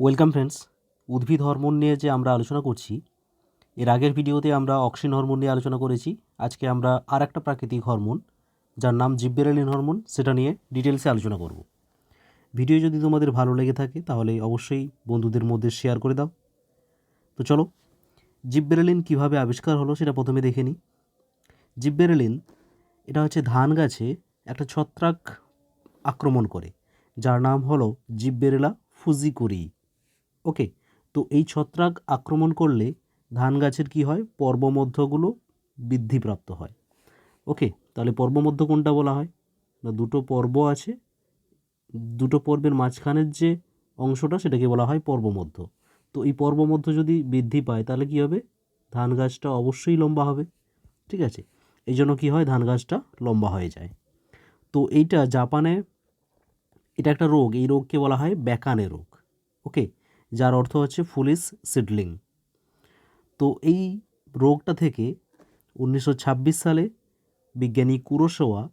Welcome friends উদ্ভিদ hormone নিয়ে যে আমরা আলোচনা করছি, এর আগের ভিডিওতে আমরা অক্সিন হরমোন নিয়ে আলোচনা করেছি। আজকে আমরা আর একটা প্রাকৃতিক হরমোন যার নাম জিব্বেরেলিন হরমোন সেটা নিয়ে ডিটেলসে আলোচনা করব। ভিডিও যদি তোমাদের ভালো লেগে থাকে, তাহলে অবশ্যই বন্ধুদের মধ্যে শেয়ার করে দাও। তো চলো জিব্বেরেলিন কীভাবে আবিষ্কার হলো সেটা প্রথমে দেখে নিই। জিব্বেরেলিন এটা হচ্ছে ধান গাছে একটা ছত্রাক আক্রমণ করে, যার নাম হলো জিব্বেরেলা ফুজিকুরি ওকে, তো এই ছত্রাক আক্রমণ করলে ধান গাছের কি হয়? পর্বমধ্যগুলো বৃদ্ধিপ্রাপ্ত হয়। ওকে, তাহলে পর্বমধ্য কোনটা বলা হয়? না, দুটো পর্ব আছে, দুটো পর্বের মাঝখানের যে অংশটা সেটাকে বলা হয় পর্বমধ্য। তো এই পর্বমধ্য যদি বৃদ্ধি পায়, তাহলে কি হবে? ধান গাছটা অবশ্যই লম্বা হবে, ঠিক আছে? এই জন্য কী হয়? ধান গাছটা লম্বা হয়ে যায়। তো এইটা জাপানে, এটা একটা রোগ, এই রোগকে বলা হয় ব্যাকানে রোগ। ওকে যার অর্থ হচ্ছে ফুলিস সিডলিং। তো এই রোগটা থেকে উনিশশো ছাব্বিশ সালে বিজ্ঞানী কুরোসোয়া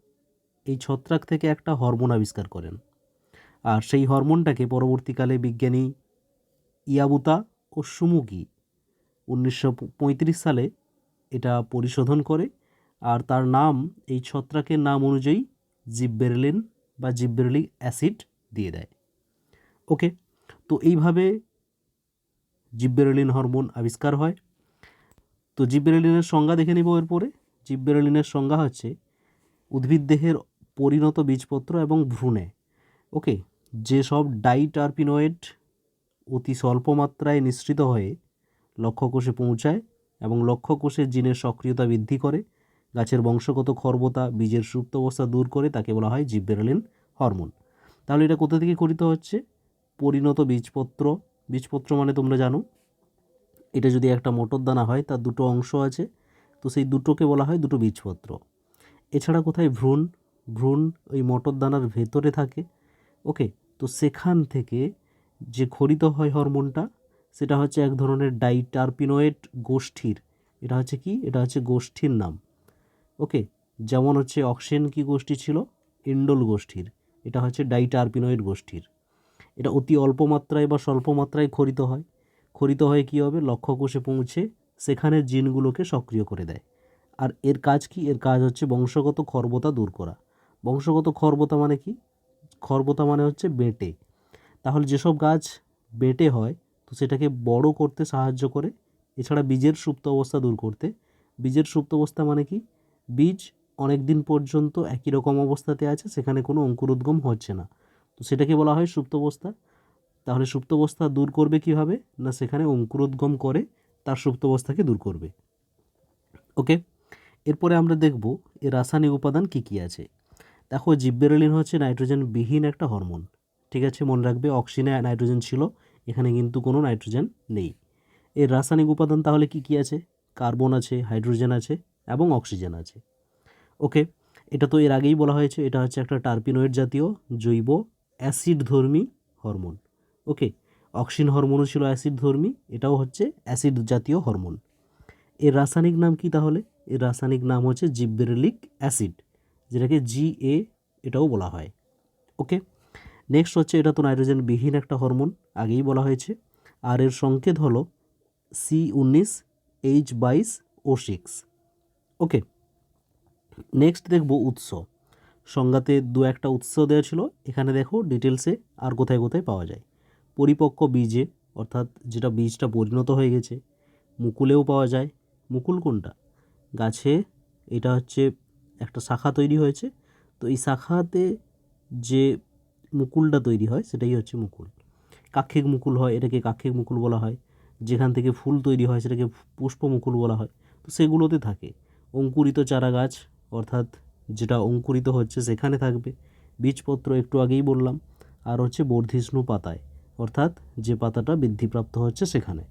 এই ছত্রাক থেকে একটা হরমোন আবিষ্কার করেন। আর সেই হরমোনটাকে পরবর্তীকালে বিজ্ঞানী ইয়াবুতা ও সুমুকি উনিশশো পঁয়ত্রিশ সালে এটা পরিশোধন করে আর তার নাম, এই ছত্রাকের নাম অনুযায়ী জিব্বেরলিন বা জিব্বেরলিক অ্যাসিড দিয়ে দেয়। ওকে তো এইভাবে জিব্বেরলিন হরমোন আবিষ্কার হয়। তো জিব্বেরলিনের সংজ্ঞা দেখে নিব এরপরে। জিব্বেরলিনের সংজ্ঞা হচ্ছে উদ্ভিদ দেহের পরিণত বীজপত্র এবং ভ্রূণে। ওকে যেসব ডাইটারপিনোয়েড অতি স্বল্প মাত্রায় নিঃসৃত হয়ে লক্ষ্যকোষে পৌঁছায় এবং লক্ষ্যকোষের জিনের সক্রিয়তা বৃদ্ধি করে, গাছের বংশগত খর্বতা, বীজের সুপ্ত অবস্থা দূর করে, তাকে বলা হয় জিব্বেরলিন হরমোন। তাহলে এটা কোথা থেকে করিত হচ্ছে? পরিণত বীজপত্র। বীজপত্র মানে তোমরা জানো, এটা যদি একটা মোটর দানা হয়, তার দুটো অংশ আছে, তো সেই দুটোকে বলা হয় দুটো বীজপত্র। এছাড়া কোথায় ভ্রূণ ভ্রূণ ওই মটর দানার ভেতরে থাকে, ওকে? তো সেখান থেকে যে খরিত হয় হরমোনটা, সেটা হচ্ছে এক ধরনের ডাইটারপিনোয়েড গোষ্ঠীর। এটা হচ্ছে কি? এটা হচ্ছে গোষ্ঠীর নাম, ওকে? যেমন হচ্ছে অক্সিজেন কি গোষ্ঠী ছিল? ইন্ডোল গোষ্ঠীর। এটা হচ্ছে ডাইটারপিনোয়েড গোষ্ঠীর। এটা অতি অল্প মাত্রায় বা স্বল্প মাত্রায় খরিত হয়। খরিত হয়ে কী হবে? লক্ষ্যকোষে পৌঁছে সেখানের জিনগুলোকে সক্রিয় করে দেয়। আর এর কাজ কি? এর কাজ হচ্ছে বংশগত খর্বতা দূর করা। বংশগত খর্বতা মানে কি? খর্বতা মানে হচ্ছে বেটে। তাহলে যেসব গাছ বেটে হয়, তো সেটাকে বড় করতে সাহায্য করে। এছাড়া বীজের সুপ্ত অবস্থা দূর করতে। বীজের সুপ্ত অবস্থা মানে কি? বীজ অনেক দিন পর্যন্ত একই রকম অবস্থাতে আছে, সেখানে কোনো অঙ্কুরোদ্গম হচ্ছে না। তো সেটাকে বলা হয় সুপ্তাবস্থা তাহলে সুপ্তাবস্থা দূর করবে কীভাবে? না সেখানে অঙ্কুরোদ্গম করে তার সুপ্তাবস্থাকে দূর করবে। ওকে? এরপরে আমরা দেখব এর রাসায়নিক উপাদান কী কী আছে। দেখো, জিব্বেরেলিন হচ্ছে নাইট্রোজেন বিহীন একটা হরমোন। ঠিক আছে, মনে রাখবে অক্সিজেনে নাইট্রোজেন ছিল, এখানে কিন্তু কোনো নাইট্রোজেন নেই। এর রাসায়নিক উপাদান তাহলে কী কী আছে? কার্বন আছে, হাইড্রোজেন আছে এবং অক্সিজেন আছে। ওকে? এটা তো এর আগেই বলা হয়েছে, এটা হচ্ছে একটা টার্পিনয়েড জাতীয় জৈব অ্যাসিড ধর্মী হরমোন। ওকে অক্সিন হরমোনও ছিল অ্যাসিড ধর্মী এটাও হচ্ছে অ্যাসিড জাতীয় হরমোন। এর রাসায়নিক নাম কি তাহলে? এর রাসায়নিক নাম হচ্ছে জিব্বেরেলিক অ্যাসিড, যেটাকে জি এ এটাও বলা হয়। ওকে নেক্সট হচ্ছে এটা তো নাইট্রোজেন বিহীন একটা হরমোন, আগেই বলা হয়েছে। আর এর সংকেত হলো সি উনিশ এইচ বাইশ ও সিক্স। ওকে নেক্সট দেখব উৎস। সংজ্ঞাতে দু একটা উৎস দেওয়া ছিল। এখানে দেখো ডিটেলসে আর কোথায় কোথায় পাওয়া যায়। পরিপক্ক বীজে অর্থাৎ যেটা বীজটা পরিণত হয়ে গেছে, মুকুলেও পাওয়া যায়। মুকুল কোনটা? গাছে, এটা হচ্ছে একটা শাখা তৈরি হয়েছে। তো এই শাখাতে যে মুকুলটা তৈরি হয়, সেটাই হচ্ছে মুকুল। কাক্ষিক মুকুল হয়, এটাকে কাক্ষিক মুকুল বলা হয়। যেখান থেকে ফুল তৈরি হয়, সেটাকে পুষ্প মুকুল বলা হয়। তো সেগুলোতে থাকে। অঙ্কুরিত চারা গাছ অর্থাৎ যেটা অঙ্কুরিত হচ্ছে সেখানে থাকবে। বীজপত্র একটু আগেই বললাম। আর হচ্ছে বর্ধিষ্ণু পাতায়, অর্থাৎ যে পাতাটা বৃদ্ধিপ্রাপ্ত হচ্ছে সেখানে।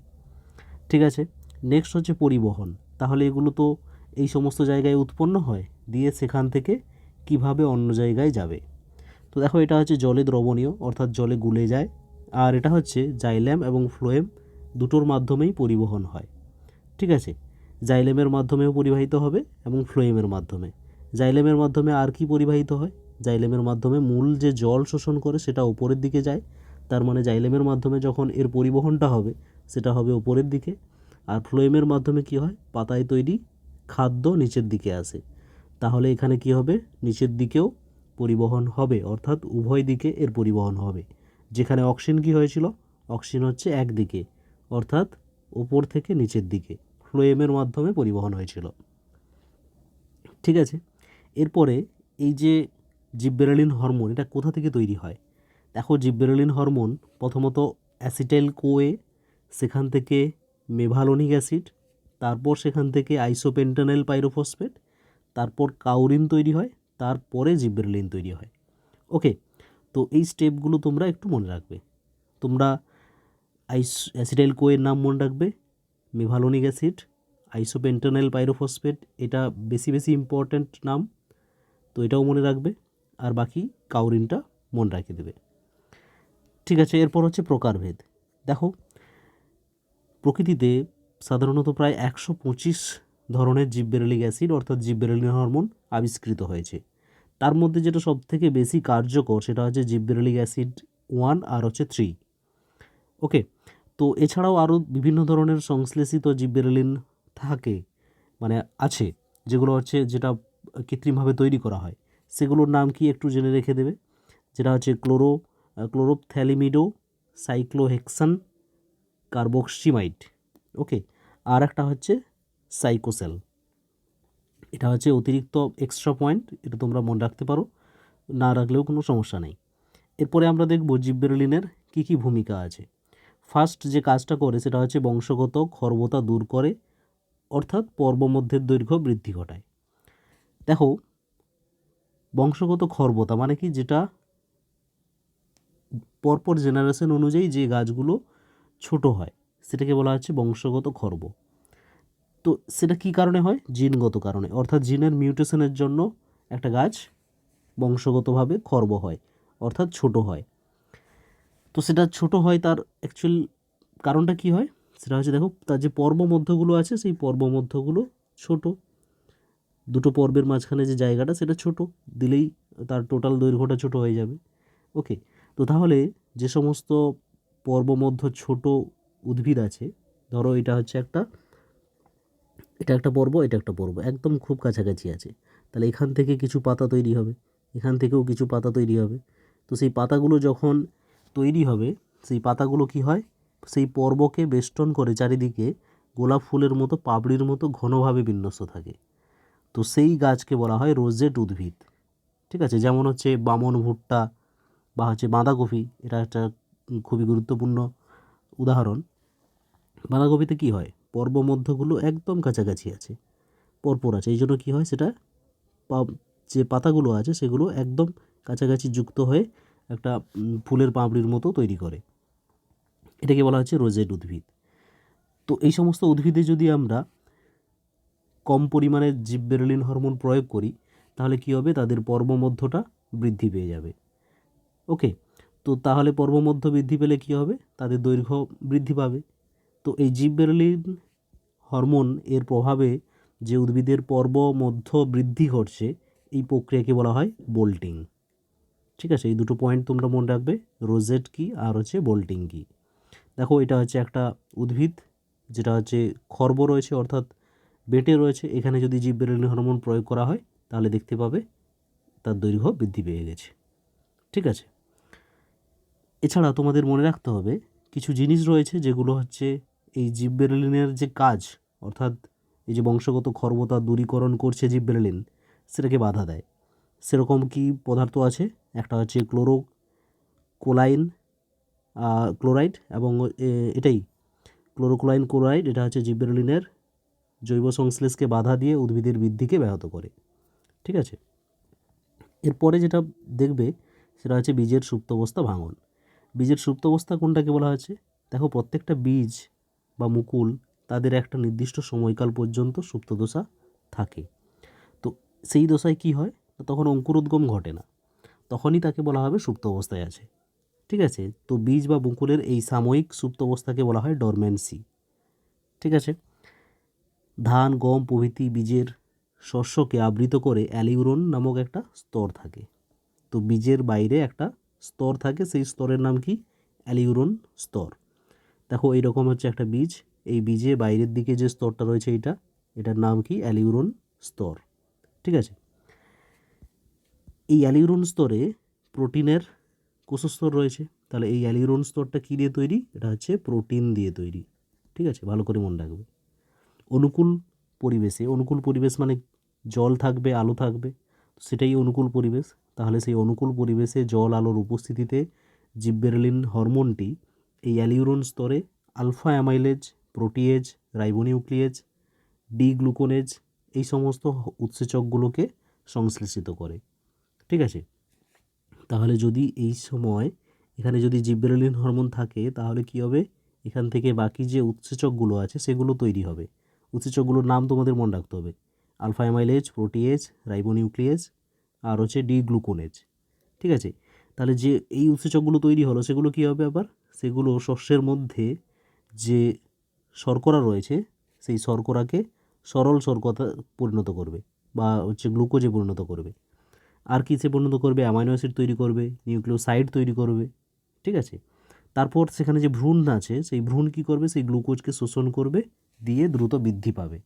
ঠিক আছে নেক্সট হচ্ছে পরিবহন। তাহলে এগুলো তো এই সমস্ত জায়গায় উৎপন্ন হয়, দিয়ে সেখান থেকে কীভাবে অন্য জায়গায় যাবে? তো দেখো, এটা হচ্ছে জলে দ্রবণীয়, অর্থাৎ জলে গুলে যায়। আর এটা হচ্ছে জাইল্যাম এবং ফ্লোয়েম দুটোর মাধ্যমেই পরিবহন হয়। ঠিক আছে, জাইলেমের মাধ্যমেও পরিবাহিত হবে এবং ফ্লোয়েমের মাধ্যমে। জাইলেমের মাধ্যমে আর কি পরিবাহিত হয়? জাইলেমের মাধ্যমে মূল যে জল শোষণ করে সেটা উপরের দিকে যায়। তার মানে জাইলেমের মাধ্যমে যখন এর পরিবহনটা হবে, সেটা হবে ওপরের দিকে। আর ফ্লোয়েমের মাধ্যমে কি হয়? পাতায় তৈরি খাদ্য নিচের দিকে আসে। তাহলে এখানে কি হবে? নিচের দিকেও পরিবহন হবে, অর্থাৎ উভয় দিকে এর পরিবহন হবে। যেখানে অক্সিজেন কি হয়েছিল? অক্সিজেন হচ্ছে একদিকে, অর্থাৎ ওপর থেকে নিচের দিকে। ফ্লোয়েমের মাধ্যমে পরিবহন হয়েছিল। ঠিক আছে? এরপরে এই যে জিব্বেরেলিন হরমোন, এটা কোথা থেকে তৈরি হয়? দেখো জিব্বেরেলিন হরমোন প্রথমত অ্যাসিটাইল কোয়ে, সেখান থেকে মেভালোনিক অ্যাসিড, তারপর সেখান থেকে আইসোপেন্টানাইল পাইরোফসফেট, তারপর কাউরিন তৈরি হয়, তারপরে জিব্বেরেলিন তৈরি হয়। ওকে, তো এই স্টেপগুলো তোমরা একটু মনে রাখবে। তোমরা আইস, অ্যাসিটাইল কোয়ের নাম মনে রাখবে, মেভালোনিক অ্যাসিড, আইসোপেন্টানাইল পাইরোফসফেট, এটা বেশি বেশি ইম্পর্ট্যান্ট নাম। তো এটাও মনে রাখবে। আর বাকি কাউরিনটা মনে রাখে দেবে। ঠিক আছে, এরপর হচ্ছে প্রকারভেদ। দেখো, প্রকৃতিতে সাধারণত প্রায় একশো পঁচিশ ধরনের জিব্বেরেলিক অ্যাসিড, অর্থাৎ জিব্বেরেলিন হরমোন আবিষ্কৃত হয়েছে। তার মধ্যে যেটা সবথেকে বেশি কার্যকর সেটা হচ্ছে জিব্বেরেলিক অ্যাসিড ওয়ান আর হচ্ছে থ্রি। ওকে, তো এছাড়াও আরও বিভিন্ন ধরনের সংশ্লেষিত জিব্বেরেলিন থাকে মানে আছে, যেগুলো হচ্ছে যেটা কৃত্রিমভাবে তৈরি করা হয়। সেগুলোর নাম কি একটু জেনে রেখে দেবে? যেটা হচ্ছে ক্লোরো ক্লোরোথ্যালিমিডো সাইক্লোহেক্সান, কার্বক্সিমাইড। ওকে আর একটা হচ্ছে সাইকোসেল। এটা হচ্ছে অতিরিক্ত এক্সট্রা পয়েন্ট এটা তোমরা মনে রাখতে পারো, না রাখলেও কোনো সমস্যা নেই। এরপরে আমরা দেখব জিব্বেরলিনের কী কী ভূমিকা আছে। ফার্স্ট যে কাজটা করে, সেটা হচ্ছে বংশগত খর্বতা দূর করে, অর্থাৎ পর্বমধ্যের দৈর্ঘ্য বৃদ্ধি ঘটায়। দেখো, বংশগত খর্বতা মানে কি? যেটা পরপর জেনারেশন অনুযায়ী যে গাছগুলো ছোট হয়, সেটাকে বলা হচ্ছে বংশগত খর্ব। তো সেটা কী কারণে হয়? জিনগত কারণে। অর্থাৎ জিনের মিউটেশনের জন্য একটা গাছ বংশগতভাবে খর্ব হয়, অর্থাৎ ছোট হয়। তো সেটা ছোট হয় তার অ্যাকচুয়াল কারণটা কি হয়? সেটা হচ্ছে দেখো, তার যে পর্ব মধ্যগুলো আছে, সেই পর্ব মধ্যগুলো ছোট। দুটো পর্বের মাঝখানে যে জায়গাটা সেটা ছোট, দিলেই তার টোটাল দৈর্ঘ্যটা ছোট হয়ে যাবে। ওকে তো তাহলে যে সমস্ত পর্বমধ্য ছোট উদ্ভিদ আছে, ধরো এটা হচ্ছে একটা, এটা একটা পর্ব, এটা একটা পর্ব, একদম খুব কাছাকাছি আছে। তাহলে এখান থেকে কিছু পাতা তৈরি হবে, এখান থেকেও কিছু পাতা তৈরি হবে। তো সেই পাতাগুলো যখন তৈরি হবে, সেই পাতাগুলো কি হয়? সেই পর্বকে বেষ্টন করে চারিদিকে গোলাপ ফুলের মতো পাপড়ির মতো ঘনভাবে বিন্যস্ত থাকে। তো সেই গাছকে বলা হয় রোজেট উদ্ভিদ। ঠিক আছে? যেমন হচ্ছে বামন ভুট্টা বা হচ্ছে বাঁধাকপি, এটা একটা খুবই গুরুত্বপূর্ণ উদাহরণ। বাঁধাকপিতে কী হয়? পর্ব মধ্যগুলো একদম কাছাকাছি আছে, পরপর আছে। এই জন্য কী হয়? সেটা যে পাতাগুলো আছে সেগুলো একদম কাছাকাছি যুক্ত হয়ে একটা ফুলের পাঁপড়ির মতো তৈরি করে। এটাকে বলা হচ্ছে রোজেট উদ্ভিদ। তো এই সমস্ত উদ্ভিদে যদি আমরা কম পরিমাণে জিব্বেরেলিন হরমোন প্রয়োগ করি, তাহলে কী হবে? তাদের পর্বমধ্যটা বৃদ্ধি পেয়ে যাবে। ওকে? তো তাহলে পর্বমধ্য বৃদ্ধি পেলে কী হবে? তাদের দৈর্ঘ্য বৃদ্ধি পাবে। তো এই জিব্বেরেলিন হরমোন এর প্রভাবে যে উদ্ভিদের পর্ব মধ্য বৃদ্ধি ঘটছে, এই প্রক্রিয়াকে বলা হয় বোল্টিং। ঠিক আছে? এই দুটো পয়েন্ট তোমরা মনে রাখবে, রোজেট কি আর হচ্ছে বোল্টিং কি? দেখো, এটা হচ্ছে একটা উদ্ভিদ, যেটা হচ্ছে খর্ব রয়েছে, অর্থাৎ বেটে রয়েছে। এখানে যদি জিব্বেরেলিন হরমোন প্রয়োগ করা হয়, তাহলে দেখতে পাবে তার দৈর্ঘ্য বৃদ্ধি পেয়ে গেছে। ঠিক আছে? এছাড়া তোমাদের মনে রাখতে হবে, কিছু জিনিস রয়েছে যেগুলো হচ্ছে এই জিব্বেরেলিনের যে কাজ, অর্থাৎ এই যে বংশগত খর্বতা দূরীকরণ করছে জিব্বেরেলিন সেটাকে বাধা দেয়। সেরকম কি পদার্থ আছে? একটা হচ্ছে ক্লোরো কোলাইন ক্লোরাইড এবং এটাই ক্লোরোক্লোরাইন ক্লোরাইড, এটা হচ্ছে জিব্বেরেলিনের জৈব সংশ্লেষকে বাধা দিয়ে উদ্ভিদের বৃদ্ধিকে ব্যাহত করে। ঠিক আছে? এরপরে যেটা দেখবে, সেটা হচ্ছে বীজের সুপ্তাবস্থা ভাঙন। বীজের সুপ্তাবস্থা কোনটাকে বলা হয়েছে? দেখো, প্রত্যেকটা বীজ বা মুকুল তাদের একটা নির্দিষ্ট সময়কাল পর্যন্ত সুপ্ত দশা থাকে। তো সেই দশায় কি হয়? তখন অঙ্কুরোদ্গম ঘটে না। তখনই তাকে বলা হবে সুপ্ত অবস্থায় আছে। ঠিক আছে? তো বীজ বা মুকুলের এই সাময়িক সুপ্ত অবস্থাকে বলা হয় ডরমেন্সি ঠিক আছে? ধান, গম, প্রভৃতি বীজের শস্যকে আবৃত করে অ্যালিউরন নামক একটা স্তর থাকে। তো বীজের বাইরে একটা স্তর থাকে, সেই স্তরের নাম কি? অ্যালিউরন স্তর। দেখো, এইরকম হচ্ছে একটা বীজ। এই বীজে বাইরের দিকে যে স্তরটা রয়েছে এইটা, এটার নাম কি? অ্যালিউরন স্তর। ঠিক আছে? এই অ্যালিউরন স্তরে প্রোটিনের কোষস্তর রয়েছে। তাহলে এই অ্যালিউরন স্তরটা কী দিয়ে তৈরি? এটা হচ্ছে প্রোটিন দিয়ে তৈরি। ঠিক আছে? ভালো করে মনে রাখবে। অনুকূল পরিবেশে অনুকূল পরিবেশ মানে জল থাকবে, আলো থাকবে সেটাই অনুকূল পরিবেশ। তাহলে সেই অনুকূল পরিবেশে জল, আলোর উপস্থিতিতে জিব্বেরেলিন হরমোনটি এই অ্যালিউরন স্তরে alpha amylase, protease, ribonuclease, D glucanase এই সমস্ত উৎসেচকগুলোকে সংশ্লেষিত করে। ঠিক আছে? তাহলে যদি এই সময় এখানে যদি জিব্বেরেলিন হরমোন থাকে, তাহলে কী হবে? এখান থেকে বাকি যে উৎসেচকগুলো আছে, সেগুলো তৈরি হবে। উৎসেচকগুলোর নাম তোমাদের মনে রাখতে হবে। আলফা অ্যামাইলেজ, প্রোটিয়েজ, রাইবোনিউক্লিয়েজ আর হচ্ছে ডি গ্লুকোনেজ ঠিক আছে? তাহলে যে এই উৎসেচকগুলো তৈরি হলো, সেগুলো কী হবে আবার? সেগুলো শস্যের মধ্যে যে শর্করা রয়েছে, সেই শর্করাকে সরল শর্করা পরিণত করবে বা হচ্ছে গ্লুকোজে পরিণত করবে। আর কিসে পরিণত করবে? অ্যামাইনো অ্যাসিড তৈরি করবে, নিউক্লিওসাইড তৈরি করবে। ঠিক আছে? তারপর সেখানে যে ভ্রূণ আছে, সেই ভ্রূণ কী করবে? সেই গ্লুকোজকে শোষণ করবে দিয়ে দ্রুত বৃদ্ধি পাবে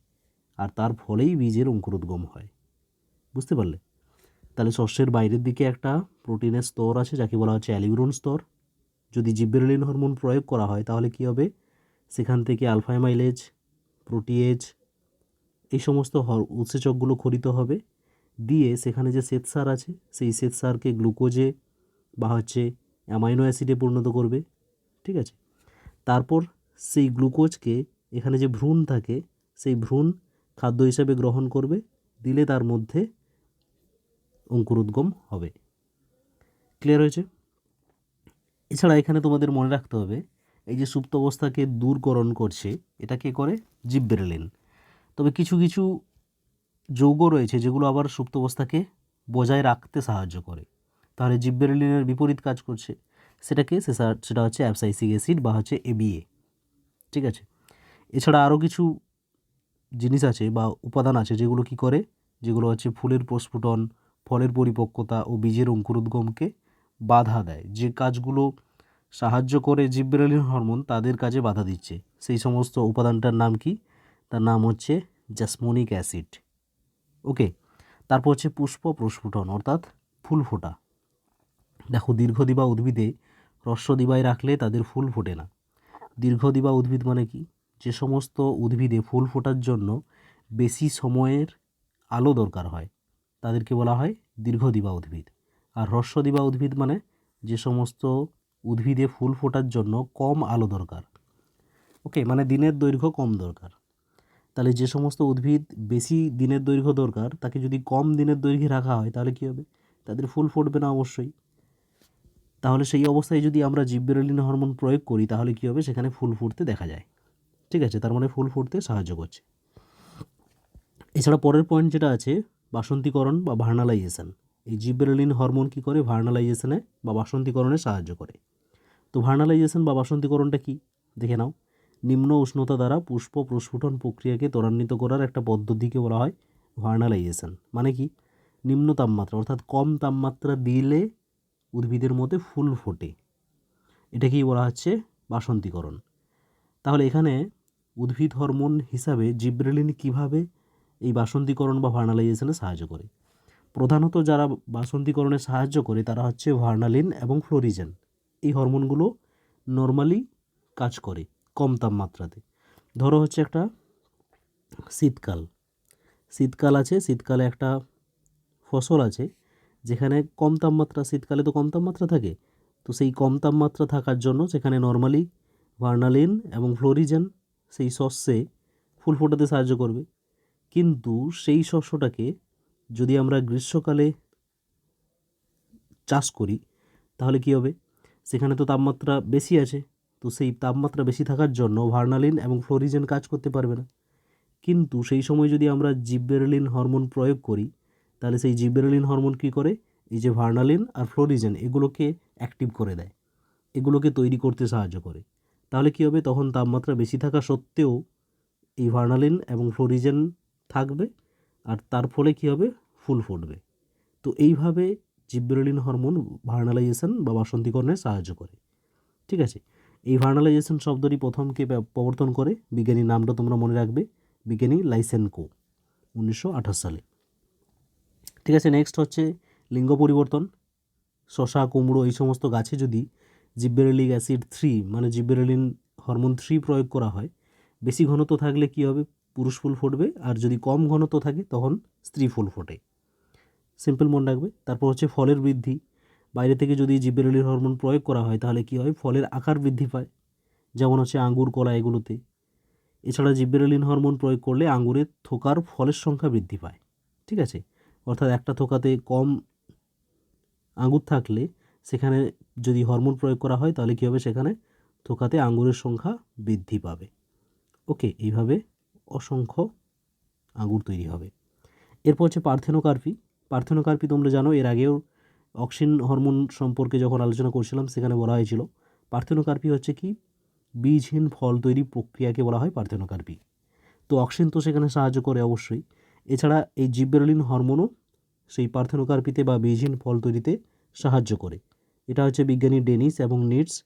আর তার ফলেই বীজের অঙ্কুরোদ্গম হয়। বুঝতে পারলে? তাহলে শস্যের বাইরের দিকে একটা প্রোটিনের স্তর আছে, যাকে বলা হচ্ছে অ্যালিউরন স্তর। যদি জিব্বেরেলিন হরমোন প্রয়োগ করা হয়, তাহলে কী হবে? সেখান থেকে আলফাইমাইলেজ প্রোটিয়েজ এই সমস্ত উৎসেচকগুলো খরিত হবে। দিয়ে সেখানে যে শ্বেতসার আছে, সেই শ্বেতসারকে গ্লুকোজে বা হচ্ছে অ্যামাইনো অ্যাসিডে পরিণত করবে। ঠিক আছে? তারপর সেই গ্লুকোজকে এখানে যে ভ্রূণ থাকে, সেই ভ্রূণ খাদ্য হিসাবে গ্রহণ করবে, দিলে তার মধ্যে অঙ্কুরোদ্গম হবে। ক্লিয়ার হয়েছে? এছাড়া এখানে তোমাদের মনে রাখতে হবে, এই যে সুপ্ত অবস্থাকে দূরকরণ করছে, এটা কে করে? জিব্বেরেলিন তবে কিছু কিছু যৌগ রয়েছে যেগুলো আবার সুপ্ত অবস্থাকে বজায় রাখতে সাহায্য করে। তাহলে জিব্বেরেলিনের বিপরীত কাজ করছে। সেটাকে সেটা হচ্ছে অ্যাপসাইসিক অ্যাসিড বা হচ্ছে এবিএ ঠিক আছে? এছাড়া আরও কিছু জিনিস আছে বা উপাদান আছে যেগুলো কি করে? যেগুলো হচ্ছে ফুলের প্রস্ফুটন, ফলের পরিপক্কতা ও বীজের অঙ্কুরোদ্গমকে বাধা দেয়। যে কাজগুলো সাহায্য করে জিব্বেরেলিন হরমোন, তাদের কাজে বাধা দিচ্ছে। সেই সমস্ত উপাদানটার নাম কি? তার নাম হচ্ছে জ্যাসমোনিক অ্যাসিড। ওকে, তারপর হচ্ছে পুষ্প প্রস্ফুটন, অর্থাৎ ফুল ফোটা। দেখো দীর্ঘদিবা উদ্ভিদে হ্রস্বদিবায় রাখলে তাদের ফুল ফোটে না। দীর্ঘদিবা উদ্ভিদ মানে কি? যে সমস্ত উদ্ভিদে ফুল ফোটার জন্য বেশি সময়ের আলো দরকার হয়, তাদেরকে বলা হয় দীর্ঘদিবা উদ্ভিদ। আর হ্রস্বদিবা উদ্ভিদ মানে যে সমস্ত উদ্ভিদে ফুল ফোটার জন্য কম আলো দরকার। ওকে মানে দিনের দৈর্ঘ্য কম দরকার। তাহলে যে সমস্ত উদ্ভিদ বেশি দিনের দৈর্ঘ্য দরকার, তাকে যদি কম দিনের দৈর্ঘ্যে রাখা হয়, তাহলে কী হবে? তাদের ফুল ফুটবে না অবশ্যই। তাহলে সেই অবস্থায় যদি আমরা জিব্বেরেলিন হরমোন প্রয়োগ করি, তাহলে কী হবে? সেখানে ফুল ফুটতে দেখা যায়। ঠিক আছে, তার মানে ফুল ফুটতে সাহায্য করছে। এছাড়া পরের পয়েন্ট যেটা আছে, বাসন্তীকরণ বা ভার্নালাইজেশন এই জিব্বেরেলিন হরমোন কী করে? ভার্নালাইজেশনে বা বাসন্তীকরণে সাহায্য করে। তো ভার্নালাইজেশন বা বাসন্তীকরণটা কি? দেখে নাও। নিম্ন উষ্ণতা দ্বারা পুষ্প প্রস্ফুটন প্রক্রিয়াকে ত্বরান্বিত করার একটা পদ্ধতিকে বলা হয় ভার্নালাইজেশন মানে কি? নিম্ন তাপমাত্রা, অর্থাৎ কম তাপমাত্রা দিলে উদ্ভিদের মধ্যে ফুল ফোটে। এটাকেই বলা হচ্ছে বাসন্তীকরণ। তাহলে এখানে উদ্ভিদ হরমোন হিসাবে জিব্রেলিন কীভাবে এই বাসন্তীকরণ বা ভার্নালাইজেশনে সাহায্য করে? প্রধানত যারা বাসন্তীকরণে সাহায্য করে তারা হচ্ছে ভার্নালিন এবং ফ্লোরিজেন। এই হরমোনগুলো নর্মালি কাজ করে কম তাপমাত্রাতে। ধরো হচ্ছে একটা শীতকাল। শীতকাল আছে, শীতকালে একটা ফসল আছে যেখানে কম তাপমাত্রা, শীতকালে তো কম তাপমাত্রা থাকে। তো সেই কম তাপমাত্রা থাকার জন্য সেখানে নর্মালি ভার্নালিন এবং ফ্লোরিজেন সেই শস্যে ফুল ফোটাতে সাহায্য করবে। কিন্তু সেই শস্যটাকে যদি আমরা গ্রীষ্মকালে চাষ করি, তাহলে কী হবে? সেখানে তো তাপমাত্রা বেশি আছে, তো সেই তাপমাত্রা বেশি থাকার জন্য ভার্নালিন এবং ফ্লোরিজেন কাজ করতে পারবে না। কিন্তু সেই সময় যদি আমরা জিব্বেরেলিন হরমোন প্রয়োগ করি, তাহলে সেই জিব্বেরেলিন হরমোন কী করে? এই যে ভার্নালিন আর ফ্লোরিজেন, এগুলোকে অ্যাক্টিভ করে দেয়। এগুলোকে তৈরি করতে সাহায্য করে। তাহলে কী হবে? তখন তাপমাত্রা বেশি থাকা সত্ত্বেও এই ভার্নালিন এবং ফ্লোরিজেন থাকবে আর তার ফলে কী হবে? ফুল ফুটবে। তো এইভাবে জিব্বেরেলিন হরমোন ভার্নালাইজেশন বা বাসন্তীকরণে সাহায্য করে। ঠিক আছে? এই ভার্নালাইজেশন শব্দটি প্রথমকে প্রবর্তন করে। বিজ্ঞানীর নামটা তোমরা মনে রাখবে। বিজ্ঞানী লাইসেনকো, উনিশশো আঠাশ সালে। ঠিক আছে? নেক্সট হচ্ছে লিঙ্গ পরিবর্তন। শশা, কুমড়ো এই সমস্ত গাছে যদি জিব্বেরেলিক অ্যাসিড থ্রি মানে জিব্বেরেলিন হরমোন থ্রি প্রয়োগ করা হয়, বেশি ঘনত্ব থাকলে কী হবে? পুরুষ ফুল ফুটবে, আর যদি কম ঘনত্ব থাকে তখন স্ত্রী ফুল ফোটে। সিম্পল মনে রাখবে। তারপর হচ্ছে ফলের বৃদ্ধি। বাইরে থেকে যদি জিব্বেরেলিন হরমোন প্রয়োগ করা হয় তাহলে কী হয়? ফলের আকার বৃদ্ধি পায়, যেমন হচ্ছে আঙ্গুর, কলা এগুলোতে। এছাড়া জিব্বেরেলিন হরমোন প্রয়োগ করলে আঙ্গুরের থোকার ফলের সংখ্যা বৃদ্ধি পায়। ঠিক আছে? অর্থাৎ একটা থোকাতে কম আঙ্গুর থাকলে সেখানে যদি হরমোন প্রয়োগ করা হয়, তাহলে কী হবে? সেখানে থোকাতে আঙ্গুরের সংখ্যা বৃদ্ধি পাবে। ওকে, এইভাবে অসংখ্য আঙ্গুর তৈরি হবে। এরপর হচ্ছে পার্থেনোকার্পি। পার্থেনোকার্পি তোমরা জানো, এর আগেও অক্সিন হরমোন সম্পর্কে যখন আলোচনা করছিলাম, সেখানে বলা হয়েছিল। পার্থেনোকার্পি হচ্ছে কি? বীজহীন ফল তৈরি প্রক্রিয়াকে বলা হয় পার্থেনোকার্পি। তো অক্সিন তো সেখানে সাহায্য করে অবশ্যই। এছাড়া এই জিব্বেরলিন হরমোনও সেই পার্থেনোকার্পিতে বা বীজহীন ফল তৈরিতে সাহায্য করে। এটা হচ্ছে বিজ্ঞানী ডেনিস এবং নিটস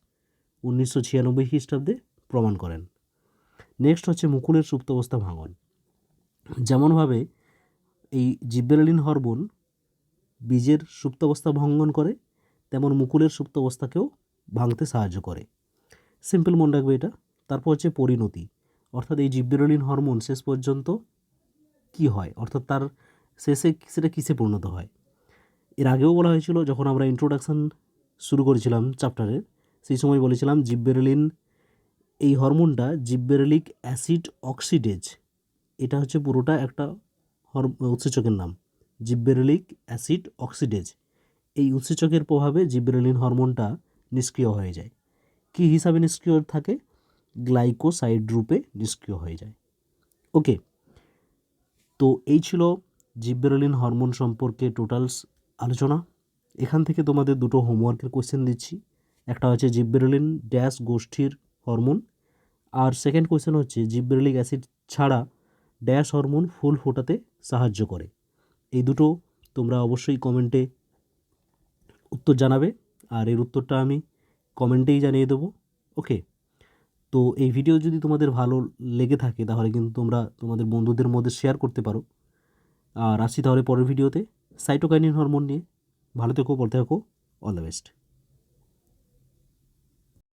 উনিশশো ছিয়ানব্বই খ্রিস্টাব্দে প্রমাণ করেন। নেক্সট হচ্ছে মুকুলের সুপ্তাবস্থা ভাঙন। যেমনভাবে এই জিব্বেরলিন হরমোন বীজের সুপ্তাবস্থা ভঙ্গন করে, তেমন মুকুলের সুপ্তাবস্থাকেও ভাঙতে সাহায্য করে। সিম্পল মনে রাখবে এটা। তারপর হচ্ছে পরিণতি। অর্থাৎ এই জিব্বেরলিন হরমোন শেষ পর্যন্ত কি হয়? অর্থাৎ তার শেষে সেটা কিসে পরিণত হয়? এর আগেও বলা হয়েছিল, যখন আমরা ইন্ট্রোডাকশান শুরু করেছিলাম চ্যাপ্টারের সেই সময় বলেছিলাম, জিব্বেরেলিন, এই হরমোনটা জিব্বেরেলিক অ্যাসিড অক্সিডেজ, এটা হচ্ছে পুরোটা একটা হর, উৎসেচকের নাম। জিব্বেরেলিক অ্যাসিড অক্সিডেজ, এই উৎসেচকের প্রভাবে জিব্বেরেলিন হরমোনটা নিষ্ক্রিয় হয়ে যায়। কী হিসাবে নিষ্ক্রিয় থাকে? গ্লাইকোসাইড রূপে নিষ্ক্রিয় হয়ে যায়। ওকে, তো এই ছিল জিব্বেরলিন হরমোন সম্পর্কে টোটালস আলোচনা। এখান থেকে তোমাদের দুটো হোমওয়ার্কের কোশ্চেন দিচ্ছি। একটা হচ্ছে জিব্বেরলিন ড্যাশ গোষ্ঠীর হরমোন আর সেকেন্ড কোশ্চেন হচ্ছে জিব্বেরলিক অ্যাসিড ছাড়া ড্যাশ হরমোন ফুল ফোটাতে সাহায্য করে। এই দুটো তোমরা অবশ্যই কমেন্টে উত্তর জানাবে, আর এর উত্তরটা আমি কমেন্টেই জানিয়ে দেবো। ওকে তো এই ভিডিও যদি তোমাদের ভালো লেগে থাকে, তাহলে কিন্তু তোমরা তোমাদের বন্ধুদের মধ্যে শেয়ার করতে পারো। আর আসছি তাহলে পরের ভিডিওতে সাইটোকাইনিন হরমোন নিয়ে। ভালো থেকো বলতে থাকো অল দ্য বেস্ট